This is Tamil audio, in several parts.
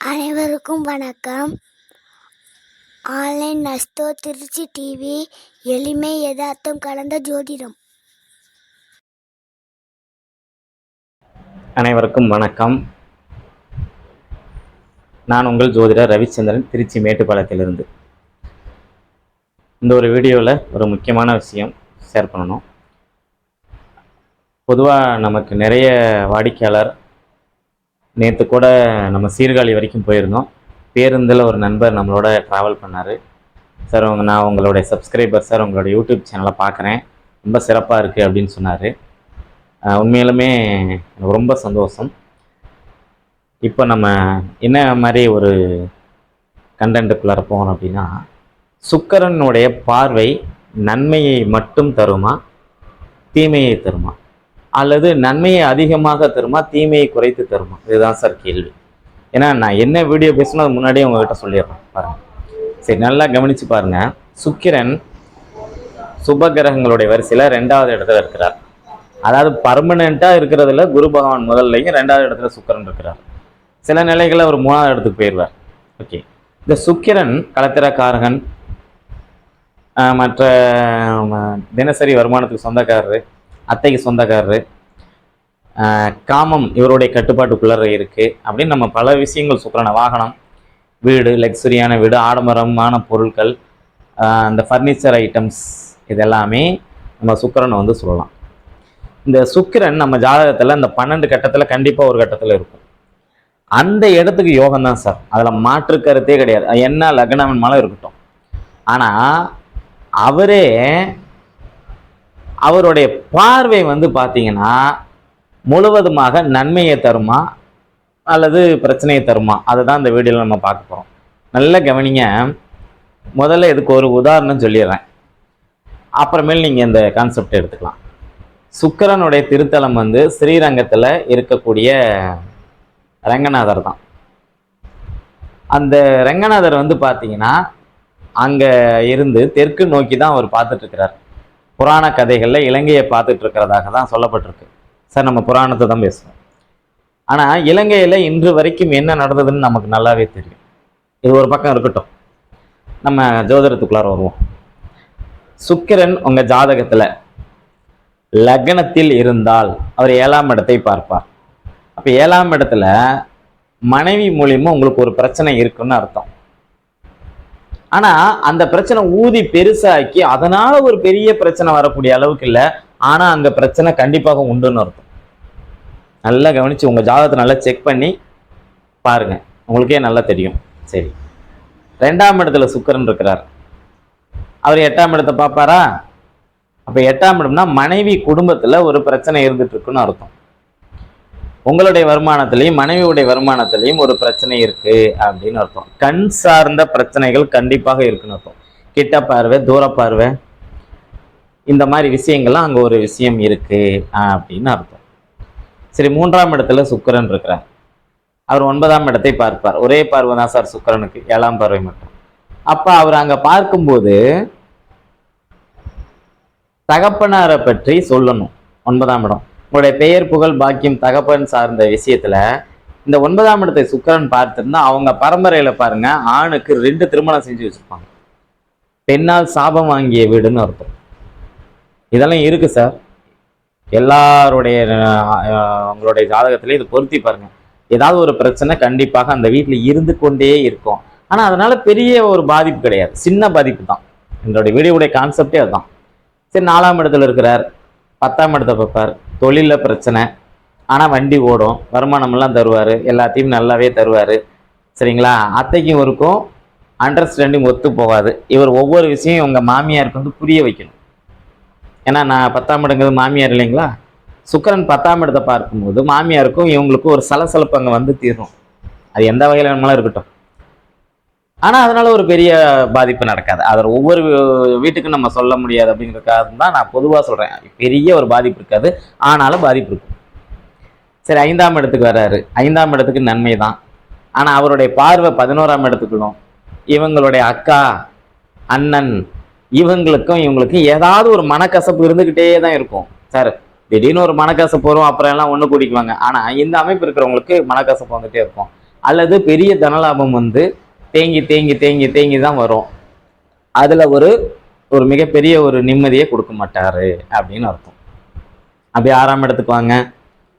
அனைவருக்கும் வணக்கம். ஆன்லைன் நஸ்தோ திருச்சி டிவி எளிமை யதார்த்தம் கலந்த ஜோதிடம். அனைவருக்கும் வணக்கம். நான் உங்கள் ஜோதிடர் ரவிச்சந்திரன் திருச்சி மேட்டுப்பாளையத்திலிருந்து. இந்த ஒரு வீடியோவில் ஒரு முக்கியமான விஷயம் ஷேர் பண்ணணும். பொதுவாக நமக்கு நிறைய வாடிக்கையாளர் நேற்று கூட நம்ம சீர்காழி வரைக்கும் போயிருந்தோம். பேருந்தில் ஒரு நண்பர் நம்மளோட ட்ராவல் பண்ணார். சார் உங்க நான் உங்களுடைய சப்ஸ்கிரைபர் சார் உங்களோட யூடியூப் சேனலை பார்க்குறேன். ரொம்ப சிறப்பாக இருக்குது அப்படின்னு சொன்னார். உண்மையிலுமே எனக்கு ரொம்ப சந்தோஷம். இப்போ நம்ம என்ன மாதிரி ஒரு கண்டென்ட்டுக்குள்ளார போகணும் அப்படின்னா சுக்கரனுடைய பார்வை நன்மையை மட்டும் தருமா தீமையை தருமா? அல்லது நன்மையை அதிகமாக தருமா தீமையை குறைத்து தருமா? இதுதான் சார் கேள்வி. ஏன்னா நான் என்ன வீடியோ பேசணும் அது முன்னாடியே உங்ககிட்ட சொல்லிடுறேன். பாருங்க. சரி நல்லா கவனிச்சு பாருங்க. சுக்கிரன் சுபகிரகங்களுடைய வரிசையில் ரெண்டாவது இடத்துல இருக்கிறார். அதாவது பர்மனெண்ட்டாக இருக்கிறதுல குரு பகவான் முதல்லையும் ரெண்டாவது இடத்துல சுக்கிரன் இருக்கிறார். சில நிலைகளில் அவர் மூணாவது இடத்துக்கு போயிடுவார். ஓகே இந்த சுக்கிரன் கலத்திரக்காரகன் மற்ற தினசரி வருமானத்துக்கு சொந்தக்காரர் அத்தைக்கு சொந்தக்காரரு. காமம் இவருடைய கட்டுப்பாட்டுக்குள்ளே இருக்குது அப்படின்னு நம்ம பல விஷயங்கள் சுக்கிரனை வாகனம் வீடு லக்ஸரியான வீடு ஆடம்பரமான பொருட்கள் அந்த ஃபர்னிச்சர் ஐட்டம்ஸ் இதெல்லாமே நம்ம சுக்கரனை வந்து சொல்லலாம். இந்த சுக்கிரன் நம்ம ஜாதகத்தில் இந்த பன்னெண்டு கட்டத்தில் கண்டிப்பாக ஒரு கட்டத்தில் இருக்கும். அந்த இடத்துக்கு யோகம் தான் சார். அதில் மாற்று கருத்தே கிடையாது. என்ன லக்னம் மேலே இருக்கட்டும். ஆனால் அவரே அவருடைய பார்வை வந்து பார்த்தீங்கன்னா முழுவதுமாக நன்மையை தருமா? அல்லது பிரச்சனையை தருமா? அதை தான் இந்த வீடியோவில் நம்ம பார்க்க போகிறோம் நல்ல கவனிங்க. முதல்ல இதுக்கு ஒரு உதாரணம் சொல்லிடுறேன். அப்புறமேல் நீங்கள் இந்த கான்செப்ட் எடுத்துக்கலாம். சுக்கிரனுடைய திருத்தலம் வந்து ஸ்ரீரங்கத்தில் இருக்கக்கூடிய ரங்கநாதர் தான். அந்த ரங்கநாதர் வந்து பார்த்தீங்கன்னா அங்கே இருந்து தெற்கு நோக்கி தான் அவர் பார்த்துட்டு இருக்கிறார். புராண கதைகளில் இலங்கையை பார்த்துட்டு இருக்கிறதாக தான் சொல்லப்பட்டிருக்கு. சார் நம்ம புராணத்தை தான் பேசுவோம். ஆனால் இலங்கையில் இன்று வரைக்கும் என்ன நடந்ததுன்னு நமக்கு நல்லாவே தெரியும். இது ஒரு பக்கம் இருக்கட்டும். நம்ம ஜோதிடத்துக்குள்ளார வருவோம். சுக்கிரன் உங்கள் ஜாதகத்தில் லக்னத்தில் இருந்தால் அவர் ஏழாம் இடத்தை பார்ப்பார். அப்போ ஏழாம் இடத்துல மனைவி மூலியமாக உங்களுக்கு ஒரு பிரச்சனை இருக்குன்னு அர்த்தம். ஆனா அந்த பிரச்சனை ஊதி பெருசாக்கி அதனால ஒரு பெரிய பிரச்சனை வரக்கூடிய அளவுக்கு இல்லை. ஆனா அங்க பிரச்சனை கண்டிப்பாக உண்டுன்னு அர்த்தம். நல்லா கவனிச்சு உங்க ஜாதகத்தை நல்லா செக் பண்ணி பாருங்க. உங்களுக்கே நல்லா தெரியும். சரி. ரெண்டாம் இடத்துல சுக்கரன் இருக்கிறார். அவர் எட்டாம் இடத்தை பார்ப்பாரா? அப்ப எட்டாம் இடம்னா மனைவி குடும்பத்துல ஒரு பிரச்சனை இருந்துட்டு இருக்குன்னு அர்த்தம். உங்களுடைய வருமானத்திலையும் மனைவியுடைய வருமானத்திலையும் ஒரு பிரச்சனை இருக்கு அப்படின்னு அர்த்தம். கண் சார்ந்த பிரச்சனைகள் கண்டிப்பாக இருக்குன்னு அர்த்தம். கிட்ட பார்வை தூர பார்வை இந்த மாதிரி விஷயங்கள்லாம் அங்க ஒரு விஷயம் இருக்கு அப்படின்னு அர்த்தம். சரி மூன்றாம் இடத்துல சுக்கிரன் இருக்கிறார். அவர் ஒன்பதாம் இடத்தை பார்ப்பார். ஒரே பார்வை தான் சார் சுக்கரனுக்கு ஏழாம் பார்வை மட்டும். அப்ப அவர் அங்க பார்க்கும்போது தகப்பனாரை பற்றி சொல்லணும். ஒன்பதாம் இடம். உங்களுடைய பெயர் புகழ் பாக்கியம் தகப்பன் சார்ந்த விஷயத்துல இந்த ஒன்பதாம் இடத்தை சுக்கிரன் பார்த்துருந்தா அவங்க பரம்பரையில பாருங்க ஆணுக்கு ரெண்டு திருமணம் செஞ்சு வச்சிருப்பாங்க. பெண்ணால் சாபம் வாங்கிய வீடுன்னு அர்த்தம். இதெல்லாம் இருக்கு சார். எல்லாருடைய அவங்களுடைய ஜாதகத்திலையும் இதை இது பொருத்தி பாருங்க. ஏதாவது ஒரு பிரச்சனை கண்டிப்பாக அந்த வீட்டில் இருந்து கொண்டே இருக்கும். ஆனால் அதனால பெரிய ஒரு பாதிப்பு கிடையாது. சின்ன பாதிப்பு தான். எங்களுடைய வீடியோடைய கான்செப்டே அதுதான். சரி நாலாம் இடத்துல இருக்கிறார். பத்தாம் இடத்தை பார்ப்பார். தொழிலில் பிரச்சனை. ஆனால் வண்டி ஓடும். வருமானமெல்லாம் தருவார். எல்லாத்தையும் நல்லாவே தருவார். சரிங்களா? அத்தைக்கும் இருக்கும். அண்டர்ஸ்டாண்டிங் ஒத்து போகாது. இவர் ஒவ்வொரு விஷயம் உங்கள் மாமியாருக்கு வந்து புரிய வைக்கணும். ஏன்னா நான் பத்தாம் இடங்கிறது மாமியார் இல்லைங்களா? சுக்கிரன் பத்தாம் இடத்தை பார்க்கும்போது மாமியாருக்கும் இவங்களுக்கும் ஒரு சலசலப்பு அங்கே வந்து தீரும். அது எந்த வகையில் வேணுமாலும் இருக்கட்டும். ஆனால் அதனால் ஒரு பெரிய பாதிப்பு நடக்காது. அதில் ஒவ்வொரு வீட்டுக்கும் நம்ம சொல்ல முடியாது அப்படிங்கிறதுக்காக தான் நான் பொதுவாக சொல்கிறேன் பெரிய ஒரு பாதிப்பு இருக்காது. ஆனாலும் பாதிப்பு இருக்கும். சரி ஐந்தாம் இடத்துக்கு வர்றாரு. ஐந்தாம் இடத்துக்கு நன்மை தான். ஆனால் அவருடைய பார்வை பதினோராம் இடத்துக்குள்ளும். இவங்களுடைய அக்கா அண்ணன் இவங்களுக்கும் இவங்களுக்கும் ஏதாவது ஒரு மனக்கசப்பு இருந்துக்கிட்டே தான் இருக்கும். சார் திடீர்னு ஒரு மனக்கசப்பு வரும் அப்புறம் எல்லாம் ஒன்று கூடிக்குவாங்க ஆனால் இந்த அமைப்பு இருக்கிறவங்களுக்கு மனக்கசப்பு வந்துகிட்டே இருக்கும். அல்லது பெரிய தனலாபம் வந்து தேங்கி தேங்கி தேங்கி தேங்கி தான் வரும். அதில் ஒரு ஒரு மிகப்பெரிய ஒரு நிம்மதியை கொடுக்க மாட்டார் அப்படின்னு அர்த்தம். அப்படியே ஆறாம் இடத்துக்கு வாங்க.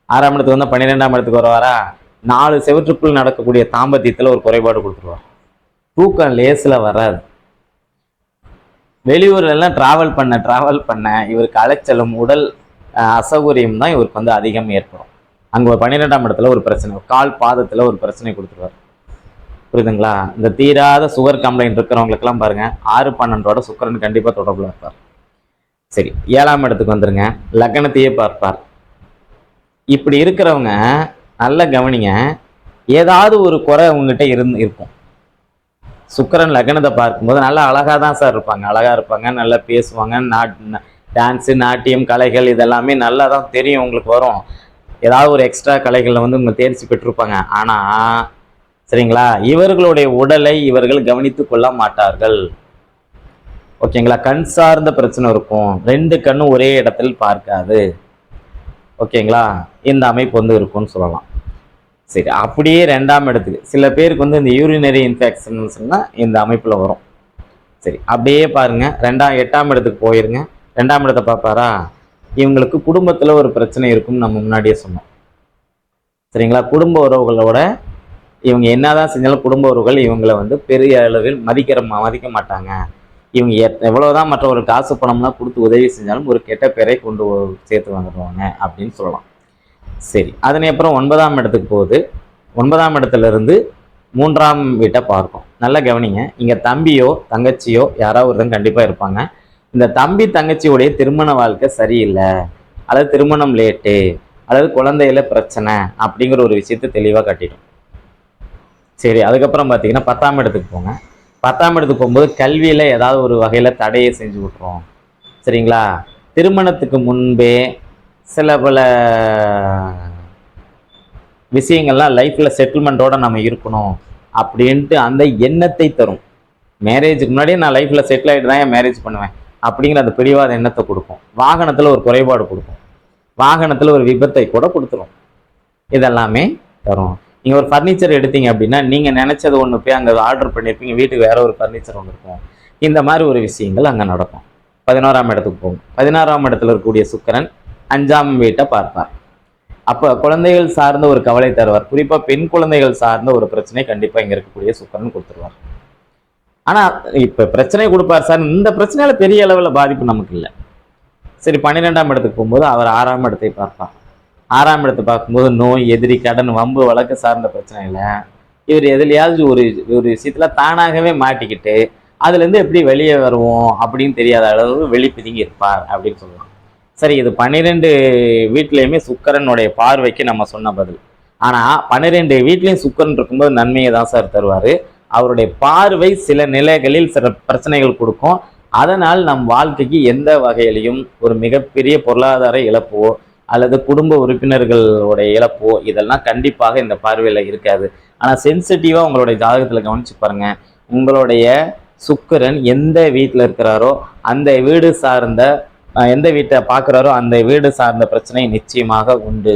ஆறாம் இடத்துக்கு வந்தால் பன்னிரெண்டாம் இடத்துக்கு வருவாரா? நாலு செவற்றுக்குள் நடக்கக்கூடிய தாம்பத்தியத்தில் ஒரு குறைபாடு கொடுத்துருவார். தூக்கம் லேசில் வராது. வெளியூர்ல எல்லாம் பண்ண ட்ராவல் பண்ண இவருக்கு அலைச்சலும் உடல் அசௌகரியம் தான் இவருக்கு வந்து அதிகம் ஏற்படும். அங்கே ஒரு பன்னிரெண்டாம் இடத்துல ஒரு பிரச்சனை கால் பாதத்தில் ஒரு பிரச்சனை கொடுத்துருவார். புரியுதுங்களா? இந்த தீராத சுகர் கம்ப்ளைண்ட் இருக்கிறவங்களுக்கெல்லாம் பாருங்க ஆறு பன்னெண்டோட சுக்கரன் கண்டிப்பாக தொடர்பில் இருப்பார். சரி ஏழாம் இடத்துக்கு வந்துருங்க. லக்னத்தையே பார்ப்பார். இப்படி இருக்கிறவங்க நல்ல கவனிங்க ஏதாவது ஒரு குறை உங்ககிட்ட இருந்து இருக்கும். சுக்கரன் லக்னத்தை பார்க்கும்போது நல்லா அழகாக தான் சார் இருப்பாங்க. அழகாக இருப்பாங்க நல்லா பேசுவாங்க நாட் டான்ஸு நாட்டியம் கலைகள் இதெல்லாமே நல்லா தான் தெரியும் உங்களுக்கு வரும். ஏதாவது ஒரு எக்ஸ்ட்ரா கலைகளில் வந்து உங்களை தேர்ச்சி பெற்றிருப்பாங்க. ஆனால் சரிங்களா? இவர்களுடைய உடலை இவர்கள் கவனித்து கொள்ள மாட்டார்கள். ஓகேங்களா? கண் சார்ந்த பிரச்சனை இருக்கும். ரெண்டு கண்ணும் ஒரே இடத்தில் பார்க்காது. ஓகேங்களா? இந்த அமைப்பு வந்து இருக்கும்னு சொல்லலாம். சரி அப்படியே ரெண்டாம் இடத்துக்கு. சில பேருக்கு வந்து இந்த யூரினரி சொன்னால் இந்த அமைப்பில் வரும். சரி அப்படியே பாருங்கள் ரெண்டாம் எட்டாம் இடத்துக்கு போயிருங்க. ரெண்டாம் இடத்தை பார்ப்பாரா? இவங்களுக்கு குடும்பத்தில் ஒரு பிரச்சனை இருக்கும்னு நம்ம முன்னாடியே சொன்னோம். சரிங்களா? குடும்ப உறவுகளோட இவங்க என்னதான் செஞ்சாலும் குடும்ப உறவுகள் இவங்களை வந்து பெரிய அளவில் மதிக்கிற மதிக்க மாட்டாங்க. இவங்க எத்- எவ்வளவுதான் மற்ற ஒரு காசு பணம்லாம் கொடுத்து உதவி செஞ்சாலும் ஒரு கெட்ட பேரை கொண்டு சேர்த்து வந்துடுவாங்க அப்படின்னு சொல்லலாம். சரி அதனை அப்புறம் ஒன்பதாம் இடத்துக்கு போகுது. ஒன்பதாம் இடத்துல இருந்து மூன்றாம் வீட்டை பார்க்கும். நல்லா கவனிங்க இங்கே தம்பியோ தங்கச்சியோ யாராவது ஒருத்தன் கண்டிப்பாக இருப்பாங்க. இந்த தம்பி தங்கச்சியோடைய திருமண வாழ்க்கை சரியில்லை. அல்லது திருமணம் லேட்டு அல்லது குழந்தையில பிரச்சனை அப்படிங்கிற ஒரு விஷயத்தை தெளிவாக கட்டிடும். சரி அதுக்கப்புறம் பார்த்தீங்கன்னா பத்தாம் இடத்துக்கு போங்க. பத்தாம் இடத்துக்கு போகும்போது கல்வியில் ஏதாவது ஒரு வகையில் தடையை செஞ்சு விட்ருவோம் சரிங்களா? திருமணத்துக்கு முன்பே சில பல விஷயங்கள்லாம் லைஃப்பில் செட்டில்மெண்ட்டோட நம்ம இருக்கணும் அப்படின்ட்டு அந்த எண்ணத்தை தரும். மேரேஜுக்கு முன்னாடியே நான் லைஃப்பில் செட்டில் ஆகிட்டு தான் மேரேஜ் பண்ணுவேன் அப்படிங்கிற அந்த பிடிவாத எண்ணத்தை கொடுக்கும். வாகனத்தில் ஒரு குறைபாடு கொடுக்கும். வாகனத்தில் ஒரு விபத்தை கூட கொடுத்துரும். இதெல்லாமே தரும். நீங்கள் ஒரு ஃபர்னிச்சர் எடுத்தீங்க அப்படின்னா நீங்கள் நினச்சது ஒன்று போய் அங்கே ஆர்டர் பண்ணியிருப்பீங்க வீட்டுக்கு வேற ஒரு ஃபர்னிச்சர் ஒன்று இருக்கும். இந்த மாதிரி ஒரு விஷயங்கள் அங்கே நடக்கும். பதினோராம் இடத்துக்கு போகும். பதினாறாம் இடத்துல இருக்கக்கூடிய சுக்கரன் அஞ்சாம் வீட்டை பார்ப்பார். அப்போ குழந்தைகள் சார்ந்த ஒரு கவலை தருவார். குறிப்பாக பெண் குழந்தைகள் சார்ந்த ஒரு பிரச்சனை கண்டிப்பாக இங்கே இருக்கக்கூடிய சுக்கரன் கொடுத்துருவார். ஆனால் இப்போ பிரச்சனை கொடுப்பார் சார். இந்த பிரச்சனையால பெரிய அளவில் பாதிப்பு நமக்கு இல்லை. சரி பன்னிரெண்டாம் இடத்துக்கு போகும்போது அவர் ஆறாம் இடத்தை பார்ப்பார். ஆறாம் இடத்தை பார்க்கும்போது நோய் எதிரி கடன் வம்பு வழக்கு சார்ந்த பிரச்சனையில இவர் எதுலையாவது ஒரு ஒரு விஷயத்தில் தானாகவே மாட்டிக்கிட்டு அதுலேருந்து எப்படி வெளியே வருவோம் அப்படின்னு தெரியாத அளவு வெளி பிதுங்கி இருப்பார் அப்படின்னு சொல்லலாம். சரி இது பன்னிரெண்டு வீட்லேயுமே சுக்கரனுடைய பார்வைக்கு நம்ம சொன்ன பதில். ஆனால் பன்னிரெண்டு வீட்லேயும் சுக்கரன் இருக்கும்போது நன்மையை தான் சார் தருவார். அவருடைய பார்வை சில நிலைகளில் சில பிரச்சனைகள் கொடுக்கும். அதனால் நம் வாழ்க்கைக்கு எந்த வகையிலையும் ஒரு மிகப்பெரிய பொருளாதார இழப்போ அல்லது குடும்ப உறுப்பினர்களுடைய இழப்போ இதெல்லாம் கண்டிப்பாக இந்த பார்வையில் இருக்காது. ஆனால் சென்சிட்டிவாக உங்களுடைய ஜாதகத்தில் கவனிச்சு பாருங்க. உங்களுடைய சுக்கரன் எந்த வீட்டில் இருக்கிறாரோ அந்த வீடு சார்ந்த எந்த வீட்டை பார்க்குறாரோ அந்த வீடு சார்ந்த பிரச்சனை நிச்சயமாக உண்டு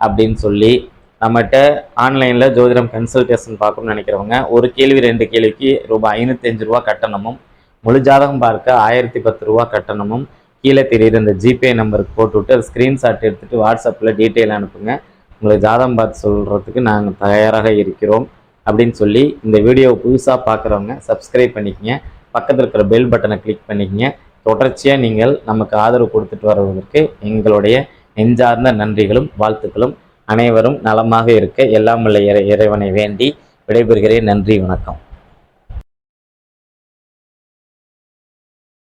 அப்படின்னு சொல்லி நம்மகிட்ட ஆன்லைனில் ஜோதிடம் கன்சல்டேஷன் பார்க்கணும்னு நினைக்கிறவங்க ஒரு கேள்வி ரெண்டு கேள்விக்கு ரூபாய் ஐநூத்தஞ்சு ரூபா கட்டணமும் முழு ஜாதகம் பார்க்க ஆயிரத்தி பத்து ரூபா கட்டணமும் கீழே தெரியுற இந்த ஜிபே நம்பருக்கு போட்டுவிட்டு அது ஸ்க்ரீன்ஷாட் எடுத்துகிட்டு வாட்ஸ்அப்பில் டீட்டெயில் அனுப்புங்க. உங்களுக்கு ஜாதகம் பார்த்து சொல்கிறதுக்கு நாங்கள் தயாராக இருக்கிறோம் அப்படின்னு சொல்லி இந்த வீடியோவை புதுசாக பார்க்குறவங்க சப்ஸ்கிரைப் பண்ணிக்கங்க. பக்கத்தில் இருக்கிற பெல் பட்டனை கிளிக் பண்ணிக்கங்க. தொடர்ச்சியாக நீங்கள் நமக்கு ஆதரவு கொடுத்துட்டு வருவதற்கு எங்களுடைய நெஞ்சார்ந்த நன்றிகளும் வாழ்த்துக்களும் அனைவரும் நலமாக இருக்க எல்லாம் உள்ள இறை இறைவனை வேண்டி விடைபெறுகிறேன். நன்றி வணக்கம்.